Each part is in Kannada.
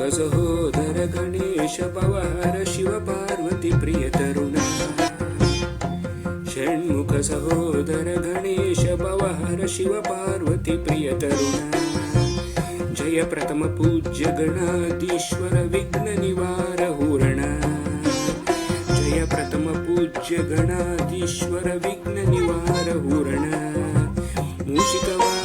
because of सहोदर गणेश पवार शिव पार्वती प्रिय तरुण. षण्मुख सहोदर गणेश पवार शिव पार्वती प्रिय तरुण. जय प्रथम पूज्य गणाधीश्वर विघ्न निवार हूरण. जय प्रथम पूज्य गणाधीश्वर विघ्न निवार हूरण. मूषिक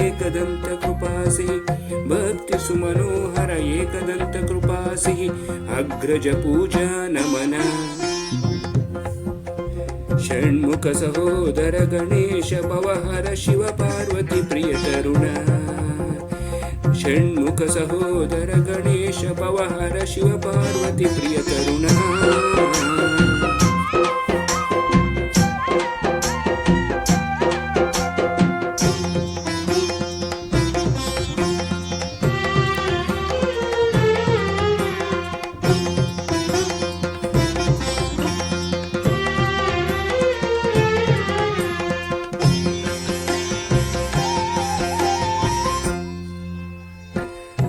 ಏಕದಂತ ಕೃಪಾಸಿ ಭಕ್ತಿ ಸುಮನೋಹರ ಏಕದಂತ ಕೃಪಾಸಿ, ಅಗ್ರಜ ಪೂಜಾ ನಮನ. ಷಣ್ಮುಖ ಸಹೋದರ ಗಣೇಶ ಪವಹರ ಶಿವ ಪಾರ್ವತಿ ಪ್ರಿಯ ತರುಣ. ಷಣ್ಮುಖ ಸಹೋದರ ಗಣೇಶ ಪವಹರ ಶಿವ ಪಾರ್ವತಿ ಪ್ರಿಯ ತರುಣ.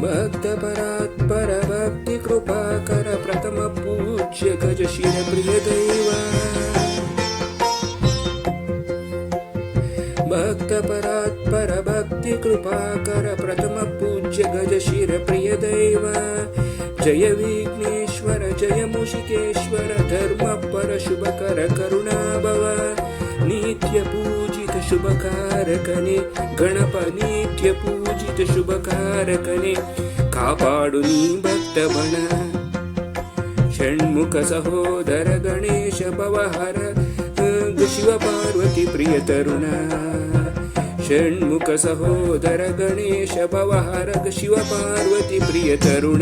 భక్తపరాత్పర భక్తి కృపాకర ప్రథమ పూజ్య గజశిర ప్రియ దైవ భక్తపరాత్పర భక్తి కృపాకర ప్రథమ పూజ్య గజశిర ప్రియ దైవ జయ విఘ్నేశ్వర జయ ముషికేశ్వర ధర్మ పర శుభకర కరుణాభవ నిత్య పూజ ಶುಭಕಾರಕನೆ. ಗಣಪ ನಿತ್ಯ ಪೂಜಿತ ಶುಭಕಾರಕನೆ. ಕಾಪಾಡು ನೀ ಭಕ್ತವನ ಷಣ್ಮುಖ ಸಹೋದರ ಗಣೇಶ ಪವಹರ. ಶಿವ ಪಾರ್ವತಿ ಪ್ರಿಯ ತರುಣ. ಷಣ್ಮುಖ ಸಹೋದರ ಗಣೇಶ ಪವಹರ. ಶಿವ ಪಾರ್ವತಿ ಪ್ರಿಯ ತರುಣ.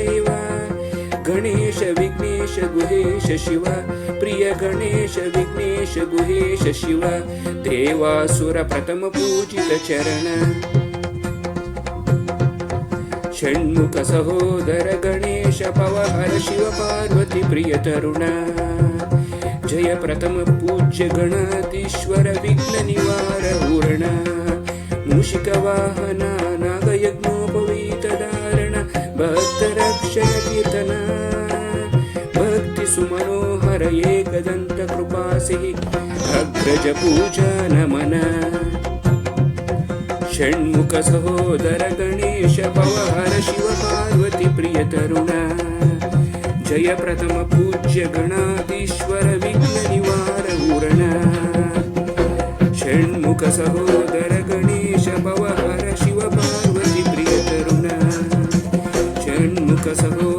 गुहेश शिव प्रिय गणेश विघ्नेश गुहेश शिव देवासुर प्रथम पूजित चरण षण्मुख सहोदर गणेश पवहर शिव पार्वती प्रिय तरुणा जय प्रथम पूज्य गणातीश्वर विघ्न निवार पूर्ण मूषिक वाहना नागयज्ञोपवीत धारण भक्तरक्षण कीर्तना ಸುಮನೋಹರ ಏಕದಂತ ಕೃಪಾಸಿಹಿ ಅಗ್ರಜ ಪೂಜಾ ನಮನ. ಷಣ್ಮುಖ ಸಹೋದರ ಗಣೇಶ ಪವಹರ ಶಿವ ಪಾರ್ವತಿ ಪ್ರಿಯ ತರುಣ. ಜಯ ಪ್ರಥಮ ಪೂಜ್ಯ ಗಣಾಧೀಶ್ವರ ವಿಘ್ನ ನಿವಾರ ಉರಣ ಷಣ್ಮುಖ ಸಹೋದರ ಗಣೇಶ ಪವಹರ ಶಿವ ಪಾರ್ವತಿ ಪ್ರಿಯ ತರುಣ. ಷಣ್ಮುಖ ಸಹೋದರ